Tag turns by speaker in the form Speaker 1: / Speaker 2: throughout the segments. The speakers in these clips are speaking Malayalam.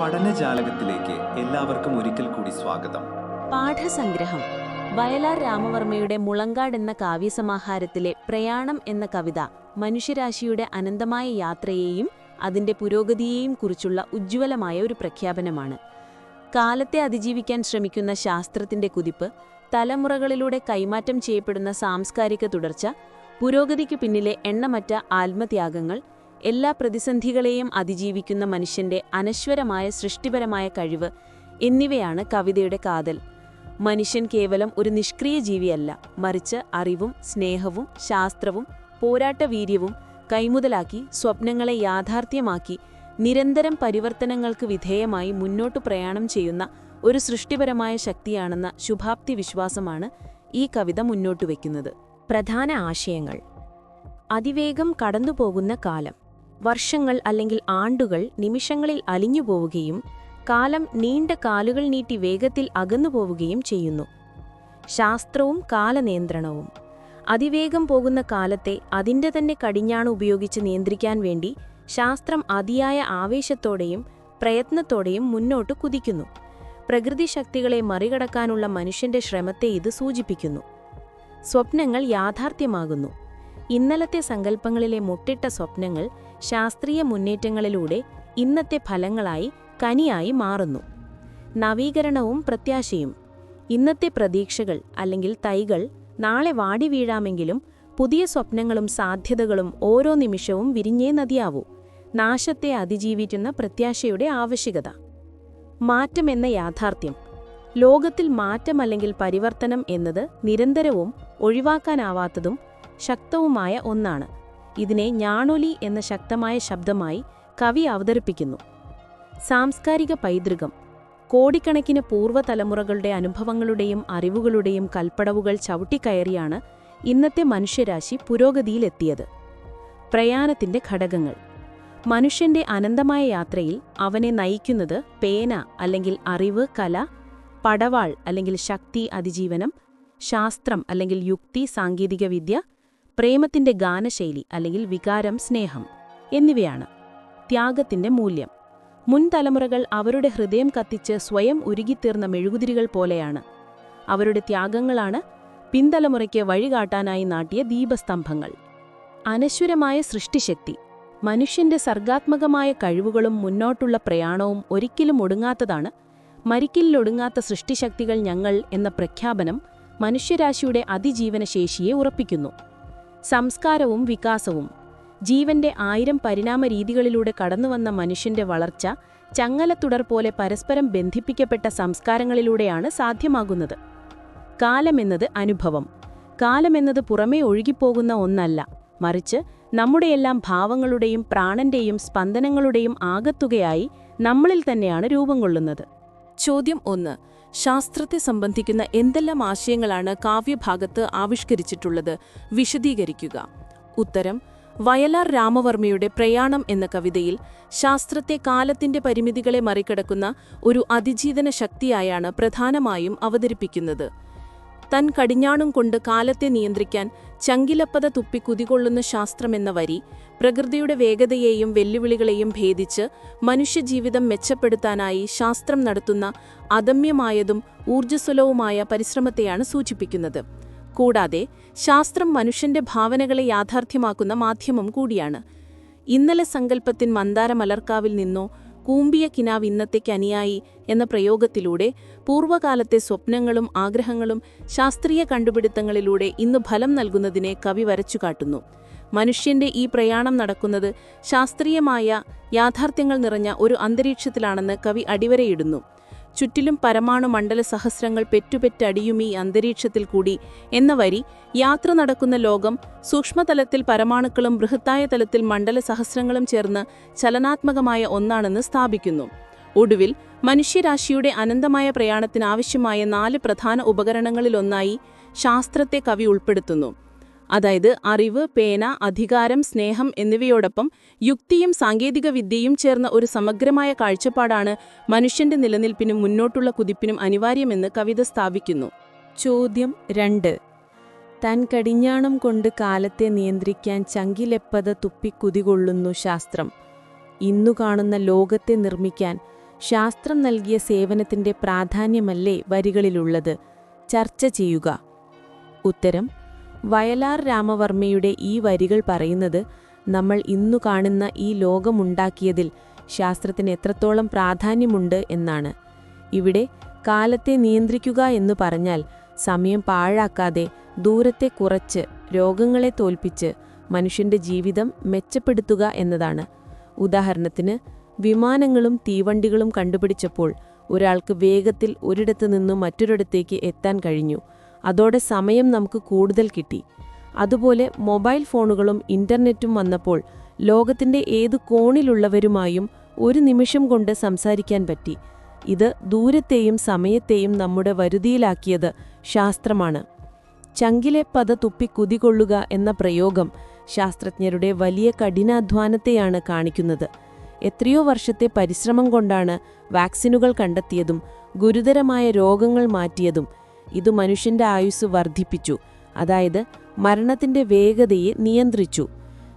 Speaker 1: പഠനജാലകത്തിലേക്ക് എല്ലാവർക്കും ഒരിക്കൽ കൂടി സ്വാഗതം.
Speaker 2: പാഠസംഗ്രഹം. വയലാർ രാമവർമ്മയുടെ മുളങ്കാട് എന്ന കാവ്യസമാഹാരത്തിലെ പ്രയാണം എന്ന കവിത മനുഷ്യരാശിയുടെ അനന്തമായ യാത്രയെയും അതിന്റെ പുരോഗതിയെയും കുറിച്ചുള്ള ഉജ്ജ്വലമായ ഒരു പ്രഖ്യാപനമാണ്. കാലത്തെ അതിജീവിക്കാൻ ശ്രമിക്കുന്ന ശാസ്ത്രത്തിന്റെ കുതിപ്പ് തലമുറകളിലൂടെ കൈമാറ്റം ചെയ്യപ്പെടുന്ന സാംസ്കാരിക തുടർച്ച പുരോഗതിക്ക് പിന്നിലെ എണ്ണമറ്റ ആത്മത്യാഗങ്ങൾ എല്ലാ പ്രതിസന്ധികളെയും അതിജീവിക്കുന്ന മനുഷ്യന്റെ അനശ്വരമായ സൃഷ്ടിപരമായ കഴിവ് എന്നിവയാണ് കവിതയുടെ കാതൽ. മനുഷ്യൻ കേവലം ഒരു നിഷ്ക്രിയ ജീവിയല്ല. മറിച്ച് അറിവും സ്നേഹവും ശാസ്ത്രവും പോരാട്ടവീര്യവും കൈമുതലാക്കി സ്വപ്നങ്ങളെ യാഥാർത്ഥ്യമാക്കി നിരന്തരം പരിവർത്തനങ്ങൾക്ക് വിധേയമായി മുന്നോട്ടു പ്രയാണം ചെയ്യുന്ന ഒരു സൃഷ്ടിപരമായ ശക്തിയാണെന്ന ശുഭാപ്തി വിശ്വാസമാണ് ഈ കവിത മുന്നോട്ട് വയ്ക്കുന്നത്
Speaker 3: പ്രധാന ആശയങ്ങൾ. അതിവേഗം കടന്നുപോകുന്ന കാലം. വർഷങ്ങൾ അല്ലെങ്കിൽ ആണ്ടുകൾ നിമിഷങ്ങളിൽ അലിഞ്ഞുപോവുകയും കാലം നീണ്ട കാലുകൾ നീട്ടി വേഗത്തിൽ അകന്നുപോവുകയും ചെയ്യുന്നു. ശാസ്ത്രവും കാലനിയന്ത്രണവും. അതിവേഗം പോകുന്ന കാലത്തെ അതിന്റെ തന്നെ കടിഞ്ഞാണ് ഉപയോഗിച്ച് നിയന്ത്രിക്കാൻ വേണ്ടി ശാസ്ത്രം അതിയായ ആവേശത്തോടെയും പ്രയത്നത്തോടെയും മുന്നോട്ട് കുതിക്കുന്നു. പ്രകൃതി ശക്തികളെ മറികടക്കാനുള്ള മനുഷ്യന്റെ ശ്രമത്തെ ഇത് സൂചിപ്പിക്കുന്നു. സ്വപ്നങ്ങൾ യാഥാർത്ഥ്യമാകുന്നു. ഇന്നലത്തെ സങ്കല്പങ്ങളിലെ മുട്ടിട്ട സ്വപ്നങ്ങൾ ശാസ്ത്രീയ മുന്നേറ്റങ്ങളിലൂടെ ഇന്നത്തെ ഫലങ്ങളായി കനിയായി മാറുന്നു. നവീകരണവും പ്രത്യാശയും. ഇന്നത്തെ പ്രതീക്ഷകൾ അല്ലെങ്കിൽ തൈകൾ നാളെ വാടി വീഴാമെങ്കിലും പുതിയ സ്വപ്നങ്ങളും സാധ്യതകളും ഓരോ നിമിഷവും വിരിഞ്ഞേ നദിയാവൂ. നാശത്തെ അതിജീവിക്കുന്ന പ്രത്യാശയുടെ ആവശ്യകത. മാറ്റമെന്ന യാഥാർത്ഥ്യം. ലോകത്തിൽ മാറ്റം അല്ലെങ്കിൽ പരിവർത്തനം എന്നത് നിരന്തരവും ഒഴിവാക്കാനാവാത്തതും ശക്തവുമായ ഒന്നാണ്. ഇതിനെ ഞാണൊലി എന്ന ശക്തമായ ശബ്ദമായി കവി അവതരിപ്പിക്കുന്നു. സാംസ്കാരിക പൈതൃകം കോടിക്കണക്കിന് പൂർവതലമുറകളുടെ അനുഭവങ്ങളുടെയും അറിവുകളുടെയും കൽപ്പടവുകൾ ചവിട്ടിക്കയറിയാണ് ഇന്നത്തെ മനുഷ്യരാശി പുരോഗതിയിലെത്തിയത്. പ്രയാണത്തിന്റെ ഘടകങ്ങൾ. മനുഷ്യന്റെ അനന്തമായ യാത്രയിൽ അവനെ നയിക്കുന്നത് പേന അല്ലെങ്കിൽ അറിവ് കല പടവാൾ അല്ലെങ്കിൽ ശക്തി അതിജീവനം ശാസ്ത്രം അല്ലെങ്കിൽ യുക്തി സാങ്കേതികവിദ്യ പ്രേമത്തിന്റെ ഗാനശൈലി അല്ലെങ്കിൽ വികാരം സ്നേഹം എന്നിവയാണ് ത്യാഗത്തിന്റെ മൂല്യം. മുൻ തലമുറകൾ അവരുടെ ഹൃദയം കത്തിച്ച് സ്വയം ഉരുകിത്തീർന്ന മെഴുകുതിരികൾ പോലെയാണ് അവരുടെ ത്യാഗങ്ങളാണ് പിന്തലമുറയ്ക്ക് വഴികാട്ടാനായി നാട്ടിയ ദീപസ്തംഭങ്ങൾ. അനശ്വരമായ സൃഷ്ടിശക്തി മനുഷ്യന്റെ സർഗാത്മകമായ കഴിവുകളും മുന്നോട്ടുള്ള പ്രയാണവും ഒരിക്കലും ഒടുങ്ങാത്തതാണ് മരിക്കലിലൊടുങ്ങാത്ത സൃഷ്ടിശക്തികൾ ഞങ്ങൾ എന്ന പ്രഖ്യാപനം മനുഷ്യരാശിയുടെ അതിജീവനശേഷിയെ ഉറപ്പിക്കുന്നു. സംസ്കാരവും വികാസവും. ജീവന്റെ ആയിരം പരിണാമ രീതികളിലൂടെ കടന്നുവന്ന മനുഷ്യന്റെ വളർച്ച ചങ്ങലത്തുടർ പോലെ പരസ്പരം ബന്ധിപ്പിക്കപ്പെട്ട സംസ്കാരങ്ങളിലൂടെയാണ് സാധ്യമാകുന്നത്. കാലമെന്നത് അനുഭവം. കാലമെന്നത് പുറമേ ഒഴുകിപ്പോകുന്ന ഒന്നല്ല. മറിച്ച് നമ്മുടെയെല്ലാം ഭാവങ്ങളുടെയും പ്രാണന്റെയും സ്പന്ദനങ്ങളുടെയും ആകത്തുകയായി നമ്മളിൽ തന്നെയാണ് രൂപം കൊള്ളുന്നത്.
Speaker 2: ചോദ്യം ഒന്ന്. ശാസ്ത്രത്തെ സംബന്ധിക്കുന്ന എന്തെല്ലാം ആശയങ്ങളാണ് കാവ്യഭാഗത്ത് ആവിഷ്കരിച്ചിട്ടുള്ളത് വിശദീകരിക്കുക. ഉത്തരം വയലാർ രാമവർമ്മയുടെ പ്രയാണം എന്ന കവിതയിൽ ശാസ്ത്രത്തെ കാലത്തിന്റെ പരിമിതികളെ മറികടക്കുന്ന ഒരു അതിജീവന ശക്തിയായാണ് പ്രധാനമായും അവതരിപ്പിക്കുന്നത്. തൻ കടിഞ്ഞാണും കൊണ്ട് കാലത്തെ നിയന്ത്രിക്കാൻ ചങ്കിലപ്പത തുപ്പി കുതികൊള്ളുന്ന ശാസ്ത്രമെന്ന വരി പ്രകൃതിയുടെ വേഗതയെയും വെല്ലുവിളികളെയും ഭേദിച്ച് മനുഷ്യജീവിതം മെച്ചപ്പെടുത്താനായി ശാസ്ത്രം നടത്തുന്ന അദമ്യമായതും ഊർജസ്വലവുമായ പരിശ്രമത്തെയാണ് സൂചിപ്പിക്കുന്നത്. കൂടാതെ ശാസ്ത്രം മനുഷ്യന്റെ ഭാവനകളെ യാഥാർത്ഥ്യമാക്കുന്ന മാധ്യമം കൂടിയാണ്. ഇന്നലെ സങ്കല്പത്തിൻ മന്ദാര മലർക്കാവിൽ നിന്നോ കൂമ്പിയ കിനാവ് ഇന്നത്തേക്ക് അനുയായി എന്ന പ്രയോഗത്തിലൂടെ പൂർവകാലത്തെ സ്വപ്നങ്ങളും ആഗ്രഹങ്ങളും ശാസ്ത്രീയ കണ്ടുപിടുത്തങ്ങളിലൂടെ ഇന്ന് ഫലം നൽകുന്നതിനെ കവി വരച്ചുകാട്ടുന്നു. മനുഷ്യന്റെ ഈ പ്രയാണം നടക്കുന്നത് ശാസ്ത്രീയമായ യാഥാർത്ഥ്യങ്ങൾ നിറഞ്ഞ ഒരു അന്തരീക്ഷത്തിലാണെന്ന് കവി അടിവരയിടുന്നു. ചുറ്റിലും പരമാണു മണ്ഡല സഹസ്രങ്ങൾ പെറ്റുപെറ്റടിയും ഈ അന്തരീക്ഷത്തിൽ കൂടി എന്ന വരി യാത്ര നടക്കുന്ന ലോകം സൂക്ഷ്മതലത്തിൽ പരമാണുക്കളും ബൃഹത്തായ തലത്തിൽ മണ്ഡല സഹസ്രങ്ങളും ചേർന്ന് ചലനാത്മകമായ ഒന്നാണെന്ന് സ്ഥാപിക്കുന്നു. ഒടുവിൽ മനുഷ്യരാശിയുടെ അനന്തമായ പ്രയാണത്തിനാവശ്യമായ നാല് പ്രധാന ഉപകരണങ്ങളിലൊന്നായി ശാസ്ത്രത്തെ കവി ഉൾപ്പെടുത്തുന്നു. അതായത് അറിവ് പേന അധികാരം സ്നേഹം എന്നിവയോടൊപ്പം യുക്തിയും സാങ്കേതിക വിദ്യയും ചേർന്ന ഒരു സമഗ്രമായ കാഴ്ചപ്പാടാണ് മനുഷ്യന്റെ നിലനിൽപ്പിനും മുന്നോട്ടുള്ള കുതിപ്പിനും അനിവാര്യമെന്ന് കവിത സ്ഥാപിക്കുന്നു. ചോദ്യം രണ്ട്. താൻ കടിഞ്ഞാണം കൊണ്ട് കാലത്തെ നിയന്ത്രിക്കാൻ ചങ്കിലെപ്പത തുപ്പിക്കുതികൊള്ളുന്നു ശാസ്ത്രം. ഇന്നു കാണുന്ന ലോകത്തെ നിർമ്മിക്കാൻ
Speaker 4: ശാസ്ത്രം നൽകിയ സേവനത്തിന്റെ പ്രാധാന്യമല്ലേ വരികളിലുള്ളത്? ചർച്ച ചെയ്യുക. ഉത്തരം വയലാർ രാമവർമ്മയുടെ ഈ വരികൾ പറയുന്നത് നമ്മൾ ഇന്നു കാണുന്ന ഈ ലോകമുണ്ടാക്കിയതിൽ ശാസ്ത്രത്തിന് എത്രത്തോളം പ്രാധാന്യമുണ്ട് എന്നാണ്. ഇവിടെ കാലത്തെ നിയന്ത്രിക്കുക എന്ന് പറഞ്ഞാൽ സമയം പാഴാക്കാതെ ദൂരത്തെ കുറച്ച് രോഗങ്ങളെ തോൽപ്പിച്ച് മനുഷ്യന്റെ ജീവിതം മെച്ചപ്പെടുത്തുക എന്നതാണ്. ഉദാഹരണത്തിന് വിമാനങ്ങളും തീവണ്ടികളും കണ്ടുപിടിച്ചപ്പോൾ ഒരാൾക്ക് വേഗത്തിൽ ഒരിടത്തു നിന്നും മറ്റൊരിടത്തേക്ക് എത്താൻ കഴിഞ്ഞു. അതോടെ സമയം നമുക്ക് കൂടുതൽ കിട്ടി. അതുപോലെ മൊബൈൽ ഫോണുകളും ഇന്റർനെറ്റും വന്നപ്പോൾ ലോകത്തിന്റെ ഏത് കോണിലുള്ളവരുമായും ഒരു നിമിഷം കൊണ്ട് സംസാരിക്കാൻ പറ്റി. ഇത് ദൂരത്തെയും സമയത്തെയും നമ്മുടെ വരുതിയിലാക്കിയത് ശാസ്ത്രമാണ്. ചങ്കിലെ പത തുപ്പി കുതികൊള്ളുക എന്ന പ്രയോഗം ശാസ്ത്രജ്ഞരുടെ വലിയ കഠിനാധ്വാനത്തെയാണ് കാണിക്കുന്നത്. എത്രയോ വർഷത്തെ പരിശ്രമം കൊണ്ടാണ് വാക്സിനുകൾ കണ്ടെത്തിയതും ഗുരുതരമായ രോഗങ്ങൾ മാറ്റിയതും ഇത് മനുഷ്യന്റെ ആയുസ് വർദ്ധിപ്പിച്ചു. അതായത് മരണത്തിന്റെ വേഗതയെ നിയന്ത്രിച്ചു.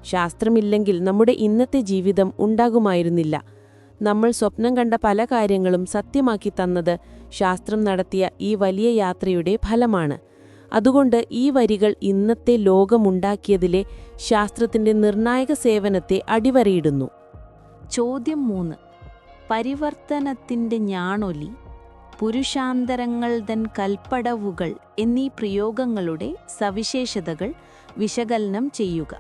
Speaker 4: ശാസ്ത്രമില്ലെങ്കിൽ നമ്മുടെ ഇന്നത്തെ ജീവിതം ഉണ്ടാകുമായിരുന്നില്ല. നമ്മൾ സ്വപ്നം കണ്ട പല കാര്യങ്ങളും സത്യമാക്കി തന്നത് ശാസ്ത്രം നടത്തിയ ഈ വലിയ യാത്രയുടെ ഫലമാണ്. അതുകൊണ്ട് ഈ വരികൾ ഇന്നത്തെ ലോകമുണ്ടാക്കിയതിലെ ശാസ്ത്രത്തിന്റെ നിർണായക സേവനത്തെ അടിവരയിടുന്നു.
Speaker 2: ചോദ്യം മൂന്ന്. പരിവർത്തനത്തിന്റെ ഞാണൊലി പുരുഷാന്തരങ്ങൾ തൻ കൽപ്പടവുകൾ എന്നീ പ്രയോഗങ്ങളുടെ സവിശേഷതകൾ വിശകലനം ചെയ്യുക.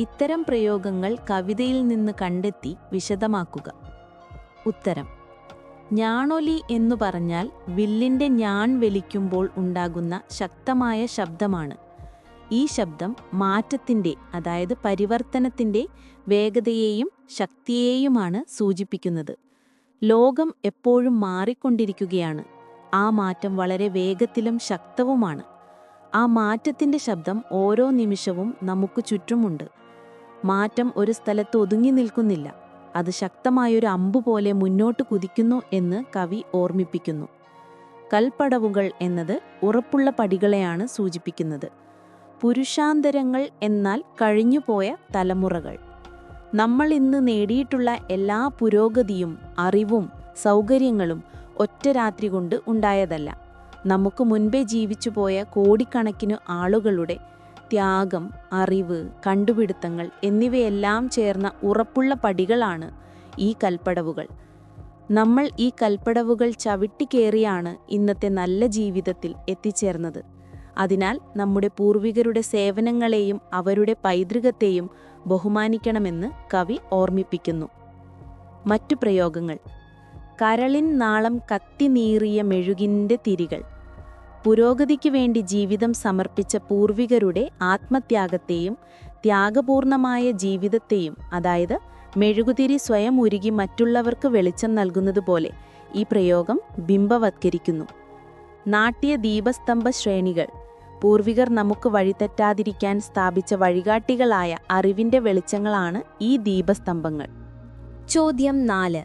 Speaker 2: ഇത്തരം പ്രയോഗങ്ങൾ കവിതയിൽ നിന്ന് കണ്ടെത്തി വിശദമാക്കുക. ഉത്തരം. ഞാണൊലി എന്നു പറഞ്ഞാൽ വില്ലിന്റെ ഞാൻ വലിക്കുമ്പോൾ ഉണ്ടാകുന്ന ശക്തമായ ശബ്ദമാണ്. ഈ ശബ്ദം മാറ്റത്തിന്റെ അതായത് പരിവർത്തനത്തിന്റെ വേഗതയെയും ശക്തിയെയുമാണ് സൂചിപ്പിക്കുന്നത്. ലോകം എപ്പോഴും മാറിക്കൊണ്ടിരിക്കുകയാണ്. ആ മാറ്റം വളരെ വേഗത്തിലും ശക്തവുമാണ്. ആ മാറ്റത്തിന്റെ ശബ്ദം ഓരോ നിമിഷവും നമുക്ക് ചുറ്റുമുണ്ട്. മാറ്റം ഒരു സ്ഥലത്ത് ഒതുങ്ങി നിൽക്കുന്നില്ല. അത് ശക്തമായൊരു അമ്പു പോലെ മുന്നോട്ട് കുതിക്കുന്നു എന്ന് കവി ഓർമ്മിപ്പിക്കുന്നു. കൽപ്പടവുകൾ എന്നത് ഉറപ്പുള്ള പടികളെയാണ് സൂചിപ്പിക്കുന്നത്. പുരുഷാന്തരങ്ങൾ എന്നാൽ കഴിഞ്ഞുപോയ തലമുറകൾ. നമ്മൾ ഇന്ന് നേടിയിട്ടുള്ള എല്ലാ പുരോഗതിയും അറിവും സൗകര്യങ്ങളും ഒറ്റ രാത്രി കൊണ്ട് ഉണ്ടായതല്ല. നമുക്ക് മുൻപേ ജീവിച്ചു പോയ കോടിക്കണക്കിന് ആളുകളുടെ ത്യാഗം അറിവ് കണ്ടുപിടുത്തങ്ങൾ എന്നിവയെല്ലാം ചേർന്ന ഉറപ്പുള്ള പടികളാണ് ഈ കൽപ്പടവുകൾ. നമ്മൾ ഈ കൽപ്പടവുകൾ ചവിട്ടിക്കേറിയാണ് ഇന്നത്തെ നല്ല ജീവിതത്തിൽ എത്തിച്ചേർന്നത്. അതിനാൽ നമ്മുടെ പൂർവികരുടെ സേവനങ്ങളെയും അവരുടെ പൈതൃകത്തെയും ബഹുമാനിക്കണമെന്ന് കവി ഓർമ്മിപ്പിക്കുന്നു. മറ്റു പ്രയോഗങ്ങൾ. കരളിൻ നാളം കത്തിനീറിയ മെഴുകിന്റെ തിരികൾ. പുരോഗതിക്ക് വേണ്ടി ജീവിതം സമർപ്പിച്ച പൂർവികരുടെ ആത്മത്യാഗത്തെയും ത്യാഗപൂർണമായ ജീവിതത്തെയും അതായത് മെഴുകുതിരി സ്വയം ഉരുകി മറ്റുള്ളവർക്ക് വെളിച്ചം നൽകുന്നതുപോലെ ഈ പ്രയോഗം ബിംബവത്കരിക്കുന്നു. നാട്യ ദീപസ്തംഭ ശ്രേണികൾ പൂർവികർ നമുക്ക് വഴിതെറ്റാതിരിക്കാൻ സ്ഥാപിച്ച വഴികാട്ടികളായ അറിവിന്റെ വെളിച്ചങ്ങളാണ് ഈ ദീപസ്തംഭങ്ങൾ.
Speaker 3: ചോദ്യം നാല്.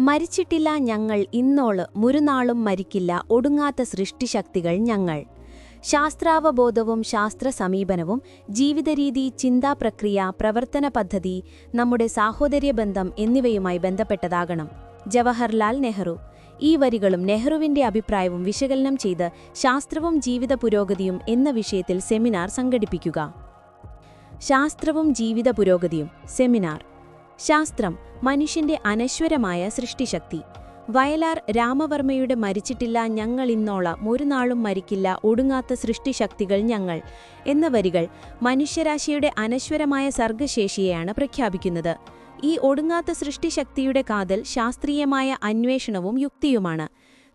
Speaker 3: മരിച്ചിട്ടില്ല ഞങ്ങൾ ഇന്നോൾ മുരുനാളും മരിക്കില്ല ഒടുങ്ങാത്ത സൃഷ്ടിശക്തികൾ ഞങ്ങൾ. ശാസ്ത്രാവബോധവും ശാസ്ത്ര സമീപനവും ജീവിതരീതി ചിന്താപ്രക്രിയ പ്രവർത്തന പദ്ധതി നമ്മുടെ സാഹോദര്യബന്ധം എന്നിവയുമായി ബന്ധപ്പെട്ടതാകണം. ജവഹർലാൽ നെഹ്റു ഈ വരികളും നെഹ്റുവിന്റെ അഭിപ്രായവും വിശകലനം ചെയ്ത് ശാസ്ത്രവും ജീവിത പുരോഗതിയും എന്ന വിഷയത്തിൽ സെമിനാർ സംഘടിപ്പിക്കുക. ശാസ്ത്രവും ജീവിത പുരോഗതിയും സെമിനാർ. ശാസ്ത്രം മനുഷ്യന്റെ അനശ്വരമായ സൃഷ്ടിശക്തി. വയലാർ രാമവർമ്മയുടെ മരിച്ചിട്ടില്ല ഞങ്ങൾ ഇന്നോള. ഒരു നാളും മരിക്കില്ല. ഒടുങ്ങാത്ത സൃഷ്ടിശക്തികൾ ഞങ്ങൾ എന്ന വരികൾ മനുഷ്യരാശിയുടെ അനശ്വരമായ സർഗശേഷിയെയാണ് പ്രഖ്യാപിക്കുന്നത്. ഈ ഒടുങ്ങാത്ത സൃഷ്ടിശക്തിയുടെ കാതൽ ശാസ്ത്രീയമായ അന്വേഷണവും യുക്തിയുമാണ്.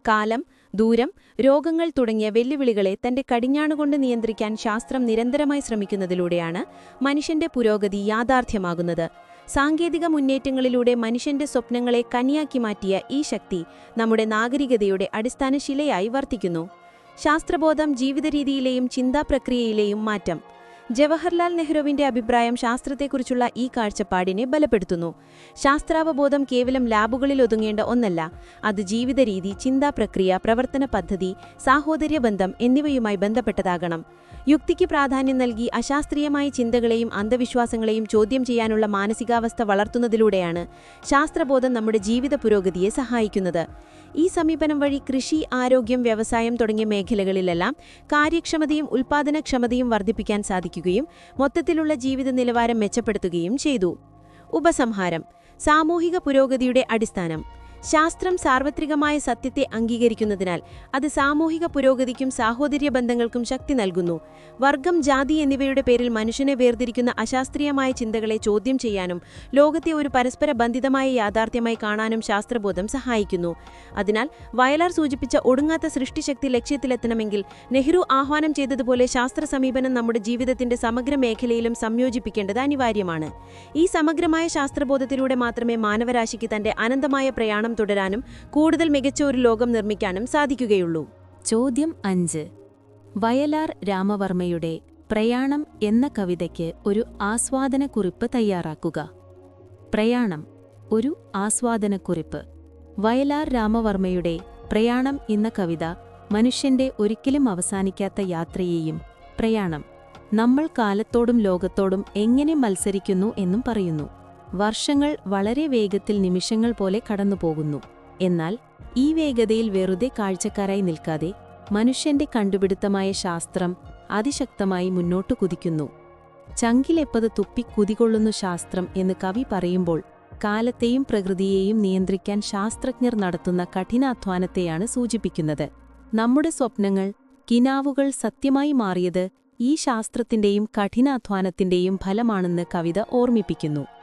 Speaker 3: കാലം ദൂരം രോഗങ്ങൾ തുടങ്ങിയ വെല്ലുവിളികളെ തന്റെ കടിഞ്ഞാണുകൊണ്ട് നിയന്ത്രിക്കാൻ ശാസ്ത്രം നിരന്തരമായി ശ്രമിക്കുന്നതിലൂടെയാണ് മനുഷ്യന്റെ പുരോഗതി യാഥാർത്ഥ്യമാകുന്നത്. സാങ്കേതിക മുന്നേറ്റങ്ങളിലൂടെ മനുഷ്യന്റെ സ്വപ്നങ്ങളെ കനിയാക്കി മാറ്റിയ ഈ ശക്തി നമ്മുടെ നാഗരികതയുടെ അടിസ്ഥാന ശിലയായി വർത്തിക്കുന്നു. ശാസ്ത്രബോധം ജീവിതരീതിയിലെയും ചിന്താപ്രക്രിയയിലെയും മാറ്റം. ജവഹർലാൽ നെഹ്റുവിന്റെ അഭിപ്രായം ശാസ്ത്രത്തെക്കുറിച്ചുള്ള ഈ കാഴ്ചപ്പാടിനെ ബലപ്പെടുത്തുന്നു. ശാസ്ത്രാവബോധം കേവലം ലാബുകളിൽ ഒതുങ്ങേണ്ട ഒന്നല്ല അത് ജീവിതരീതി ചിന്താപ്രക്രിയ പ്രവർത്തന പദ്ധതി സാഹോദര്യബന്ധം എന്നിവയുമായി ബന്ധപ്പെട്ടതാകണം. യുക്തിക്ക് പ്രാധാന്യം നൽകി അശാസ്ത്രീയമായ ചിന്തകളെയും അന്ധവിശ്വാസങ്ങളെയും ചോദ്യം ചെയ്യാനുള്ള മാനസികാവസ്ഥ വളർത്തുന്നതിലൂടെയാണ് ശാസ്ത്രബോധം നമ്മുടെ ജീവിത പുരോഗതിയെ സഹായിക്കുന്നത്. ഈ സമീപനം വഴി കൃഷി ആരോഗ്യം വ്യവസായം തുടങ്ങിയ മേഖലകളിലെല്ലാം കാര്യക്ഷമതയും ഉൽപ്പാദനക്ഷമതയും വർദ്ധിപ്പിക്കാൻ സാധിക്കുകയും മൊത്തത്തിലുള്ള ജീവിത നിലവാരം മെച്ചപ്പെടുത്തുകയും ചെയ്തു. ഉപസംഹാരം സാമൂഹിക പുരോഗതിയുടെ അടിസ്ഥാനം ശാസ്ത്രം സാർവത്രികമായ സത്യത്തെ അംഗീകരിക്കുന്നതിനാൽ അത് സാമൂഹിക പുരോഗതിക്കും സാഹോദര്യ ബന്ധങ്ങൾക്കും ശക്തി നൽകുന്നു. വർഗം ജാതി എന്നിവയുടെ പേരിൽ മനുഷ്യനെ വേർതിരിക്കുന്ന അശാസ്ത്രീയമായ ചിന്തകളെ ചോദ്യം ചെയ്യാനും ലോകത്തെ ഒരു പരസ്പര ബന്ധിതമായ യാഥാർത്ഥ്യമായി കാണാനും ശാസ്ത്രബോധം സഹായിക്കുന്നു. അതിനാൽ വയലാർ സൂചിപ്പിച്ച ഒടുങ്ങാത്ത സൃഷ്ടിശക്തി ലക്ഷ്യത്തിലെത്തണമെങ്കിൽ നെഹ്റു ആഹ്വാനം ചെയ്തതുപോലെ ശാസ്ത്ര സമീപനം നമ്മുടെ ജീവിതത്തിന്റെ സമഗ്ര മേഖലയിലും സംയോജിപ്പിക്കേണ്ടത് അനിവാര്യമാണ്. ഈ സമഗ്രമായ ശാസ്ത്രബോധത്തിലൂടെ മാത്രമേ മാനവരാശിക്ക് തന്റെ അനന്തമായ പ്രയാണം തുടരാനും കൂടുതൽ മികച്ച ഒരു ലോകം നിർമ്മിക്കാനും സാധിക്കുകയുള്ളൂ.
Speaker 2: ചോദ്യം അഞ്ച്. വയലാർ രാമവർമ്മയുടെ പ്രയാണം എന്ന കവിതയ്ക്ക് ഒരു ആസ്വാദനക്കുറിപ്പ് തയ്യാറാക്കുക. പ്രയാണം ഒരു ആസ്വാദനക്കുറിപ്പ്. വയലാർ രാമവർമ്മയുടെ പ്രയാണം എന്ന കവിത മനുഷ്യന്റെ ഒരിക്കലും അവസാനിക്കാത്ത യാത്രയെയും പ്രയാണം നമ്മൾ കാലത്തോടും ലോകത്തോടും എങ്ങനെ മത്സരിക്കുന്നു എന്നും പറയുന്നു. വർഷങ്ങൾ വളരെ വേഗത്തിൽ നിമിഷങ്ങൾ പോലെ കടന്നുപോകുന്നു. എന്നാൽ ഈ വേഗതയിൽ വെറുതെ കാഴ്ചക്കാരായി നിൽക്കാതെ മനുഷ്യന്റെ കണ്ടുപിടുത്തമായ ശാസ്ത്രം അതിശക്തമായി മുന്നോട്ടു കുതിക്കുന്നു. ചങ്കിലെപ്പത് തുപ്പി കുതികൊള്ളുന്നു ശാസ്ത്രം എന്ന് കവി പറയുമ്പോൾ കാലത്തെയും പ്രകൃതിയെയും നിയന്ത്രിക്കാൻ ശാസ്ത്രജ്ഞർ നടത്തുന്ന കഠിനാധ്വാനത്തെയാണ് സൂചിപ്പിക്കുന്നത്. നമ്മുടെ സ്വപ്നങ്ങൾ കിനാവുകൾ സത്യമായി മാറിയത് ഈ ശാസ്ത്രത്തിന്റെയും കഠിനാധ്വാനത്തിന്റെയും ഫലമാണെന്ന് കവിത ഓർമ്മിപ്പിക്കുന്നു.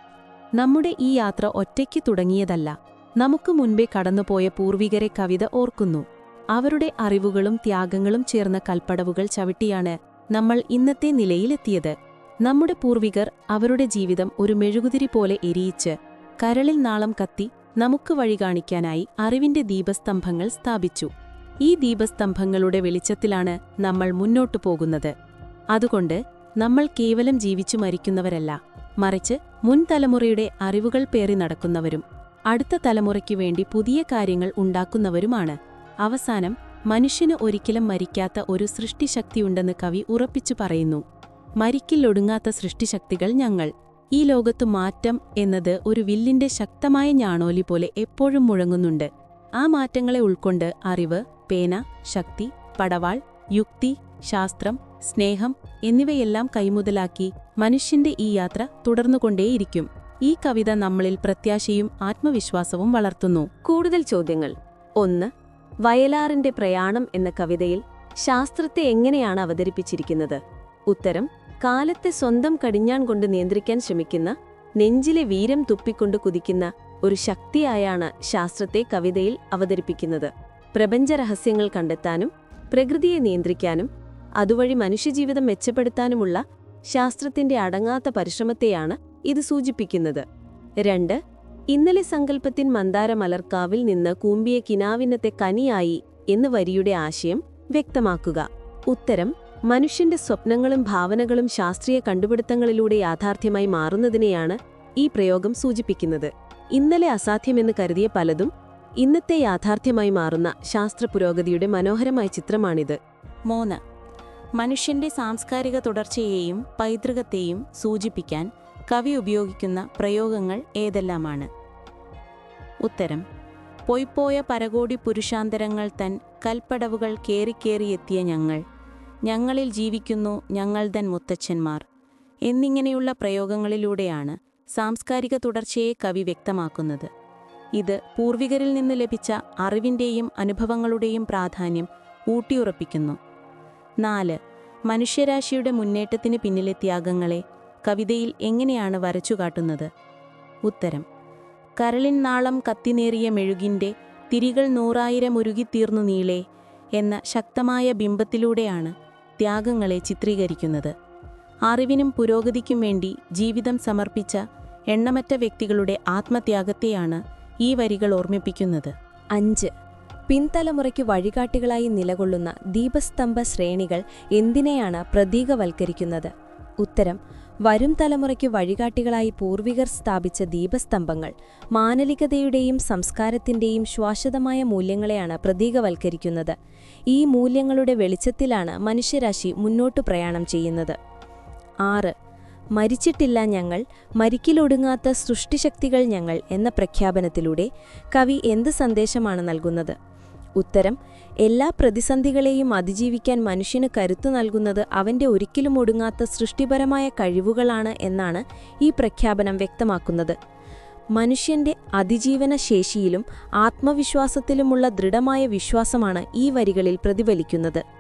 Speaker 2: നമ്മുടെ ഈ യാത്ര ഒറ്റയ്ക്ക് തുടങ്ങിയതല്ല. നമുക്ക് മുൻപേ കടന്നുപോയ പൂർവികരെ കവിത ഓർക്കുന്നു. അവരുടെ അറിവുകളും ത്യാഗങ്ങളും ചേർന്ന കൽപ്പടവുകൾ ചവിട്ടിയാണ് നമ്മൾ ഇന്നത്തെ നിലയിലെത്തിയത്. നമ്മുടെ പൂർവികർ അവരുടെ ജീവിതം ഒരു മെഴുകുതിരി പോലെ എരിയിച്ച് കരളിൽ നാളം കത്തി നമുക്ക് വഴി കാണിക്കാനായി അറിവിന്റെ ദീപസ്തംഭങ്ങൾ സ്ഥാപിച്ചു. ഈ ദീപസ്തംഭങ്ങളുടെ വെളിച്ചത്തിലാണ് നമ്മൾ മുന്നോട്ടു പോകുന്നത്. അതുകൊണ്ട് നമ്മൾ കേവലം ജീവിച്ചു മരിക്കുന്നവരല്ല. മറിച്ച് മുൻ തലമുറയുടെ അറിവുകൾ പേറി നടക്കുന്നവരും അടുത്ത തലമുറയ്ക്കു വേണ്ടി പുതിയ കാര്യങ്ങൾ ഉണ്ടാക്കുന്നവരുമാണ്. അവസാനം മനുഷ്യന് ഒരിക്കലും മരിക്കാത്ത ഒരു സൃഷ്ടിശക്തിയുണ്ടെന്ന് കവി ഉറപ്പിച്ചു പറയുന്നു. മരിക്കില്ലൊടുങ്ങാത്ത സൃഷ്ടിശക്തികൾ ഞങ്ങൾ. ഈ ലോകത്തു മാറ്റം എന്നത് ഒരു വില്ലിന്റെ ശക്തമായ ഞാണോലി പോലെ എപ്പോഴും മുഴങ്ങുന്നുണ്ട്. ആ മാറ്റങ്ങളെ ഉൾക്കൊണ്ട് അറിവ് പേന ശക്തി പടവാൾ യുക്തി ശാസ്ത്രം സ്നേഹം എന്നിവയെല്ലാം കൈമുതലാക്കി മനുഷ്യന്റെ ഈ യാത്ര തുടർന്നുകൊണ്ടേയിരിക്കും. ഈ കവിത നമ്മളിൽ പ്രത്യാശയും ആത്മവിശ്വാസവും വളർത്തുന്നു.
Speaker 3: കൂടുതൽ ചോദ്യങ്ങൾ. ഒന്ന് വയലാറിന്റെ പ്രയാണം എന്ന കവിതയിൽ ശാസ്ത്രത്തെ എങ്ങനെയാണ് അവതരിപ്പിച്ചിരിക്കുന്നത്? ഉത്തരം കാലത്തെ സ്വന്തം കടിഞ്ഞാൺ കൊണ്ട് നിയന്ത്രിക്കാൻ ശ്രമിക്കുന്ന നെഞ്ചിലെ വീരം തുപ്പിക്കൊണ്ട് കുതിക്കുന്ന ഒരു ശക്തിയായാണ് ശാസ്ത്രത്തെ കവിതയിൽ അവതരിപ്പിക്കുന്നത്. പ്രപഞ്ചരഹസ്യങ്ങൾ കണ്ടെത്താനും പ്രകൃതിയെ നിയന്ത്രിക്കാനും അതുവഴി മനുഷ്യജീവിതം മെച്ചപ്പെടുത്താനുമുള്ള ശാസ്ത്രത്തിന്റെ അടങ്ങാത്ത പരിശ്രമത്തെയാണ് ഇത് സൂചിപ്പിക്കുന്നത്. രണ്ട് ഇന്നലെ സങ്കല്പത്തിൻ മന്ദാര മലർക്കാവിൽ നിന്ന് കൂമ്പിയ കിനാവിനത്തെ കനിയായി എന്ന് വരിയുടെ ആശയം വ്യക്തമാക്കുക. ഉത്തരം മനുഷ്യന്റെ സ്വപ്നങ്ങളും ഭാവനകളും ശാസ്ത്രീയ കണ്ടുപിടുത്തങ്ങളിലൂടെ യാഥാർത്ഥ്യമായി മാറുന്നതിനെയാണ് ഈ പ്രയോഗം സൂചിപ്പിക്കുന്നത്. ഇന്നലെ അസാധ്യമെന്ന് കരുതിയ പലതും ഇന്നത്തെ യാഥാർത്ഥ്യമായി മാറുന്ന ശാസ്ത്ര പുരോഗതിയുടെ മനോഹരമായ ചിത്രമാണിത്.
Speaker 2: മൂന്ന് മനുഷ്യന്റെ സാംസ്കാരിക തുടർച്ചയെയും പൈതൃകത്തെയും സൂചിപ്പിക്കാൻ കവി ഉപയോഗിക്കുന്ന പ്രയോഗങ്ങൾ ഏതെല്ലാമാണ്? ഉത്തരം പൊയ്പോയ പരകോടി പുരുഷാന്തരങ്ങൾ തൻ കൽപ്പടവുകൾ കേറിക്കേറിയെത്തിയ ഞങ്ങൾ ഞങ്ങളിൽ ജീവിക്കുന്നു ഞങ്ങൾ തൻ മുത്തച്ഛന്മാർ എന്നിങ്ങനെയുള്ള പ്രയോഗങ്ങളിലൂടെയാണ് സാംസ്കാരിക തുടർച്ചയെ കവി വ്യക്തമാക്കുന്നത്. ഇത് പൂർവികരിൽ നിന്ന് ലഭിച്ച അറിവിന്റെയും അനുഭവങ്ങളുടെയും പ്രാധാന്യം ഊട്ടിയുറപ്പിക്കുന്നു. നാല്. മനുഷ്യരാശിയുടെ മുന്നേറ്റത്തിന് പിന്നിലെ ത്യാഗങ്ങളെ കവിതയിൽ എങ്ങനെയാണ് വരച്ചുകാട്ടുന്നത്? ഉത്തരം. കരളിൻ നാളം കത്തിനേറിയ മെഴുകിന്റെ തിരികൾ നൂറായിരം ഉരുകിത്തീർന്നു നീളെ എന്ന ശക്തമായ ബിംബത്തിലൂടെയാണ് ത്യാഗങ്ങളെ ചിത്രീകരിക്കുന്നത്. അറിവിനും പുരോഗതിക്കും വേണ്ടി ജീവിതം സമർപ്പിച്ച എണ്ണമറ്റ വ്യക്തികളുടെ ആത്മത്യാഗത്തെയാണ് ഈ വരികൾ ഓർമ്മിപ്പിക്കുന്നത്.
Speaker 3: അഞ്ച്. പിൻതലമുറയ്ക്ക് വഴികാട്ടികളായി നിലകൊള്ളുന്ന ദീപസ്തംഭ ശ്രേണികൾ എന്തിനെയാണ് പ്രതീകവൽക്കരിക്കുന്നത്? ഉത്തരം വരും തലമുറയ്ക്ക് വഴികാട്ടികളായി പൂർവികർ സ്ഥാപിച്ച ദീപസ്തംഭങ്ങൾ മാനലികതയുടെയും സംസ്കാരത്തിന്റെയും ശ്വാശ്വതമായ മൂല്യങ്ങളെയാണ് പ്രതീകവൽക്കരിക്കുന്നത്. ഈ മൂല്യങ്ങളുടെ വെളിച്ചത്തിലാണ് മനുഷ്യരാശി മുന്നോട്ടു പ്രയാണം ചെയ്യുന്നത്. ആറ് മരിച്ചിട്ടില്ല ഞങ്ങൾ മരിക്കിലൊടുങ്ങാത്ത സൃഷ്ടിശക്തികൾ ഞങ്ങൾ എന്ന പ്രഖ്യാപനത്തിലൂടെ കവി എന്ത് സന്ദേശമാണ് നൽകുന്നത്? ഉത്തരം എല്ലാ പ്രതിസന്ധികളെയും അതിജീവിക്കാൻ മനുഷ്യന് കരുത്തു നൽകുന്നത് അവന്റെ ഒരിക്കലും ഒടുങ്ങാത്ത സൃഷ്ടിപരമായ കഴിവുകളാണ് എന്നാണ് ഈ പ്രഖ്യാപനം വ്യക്തമാക്കുന്നത്. മനുഷ്യന്റെ അതിജീവന ശേഷിയിലും ആത്മവിശ്വാസത്തിലുമുള്ള ദൃഢമായ വിശ്വാസമാണ് ഈ വരികളിൽ പ്രതിഫലിക്കുന്നത്.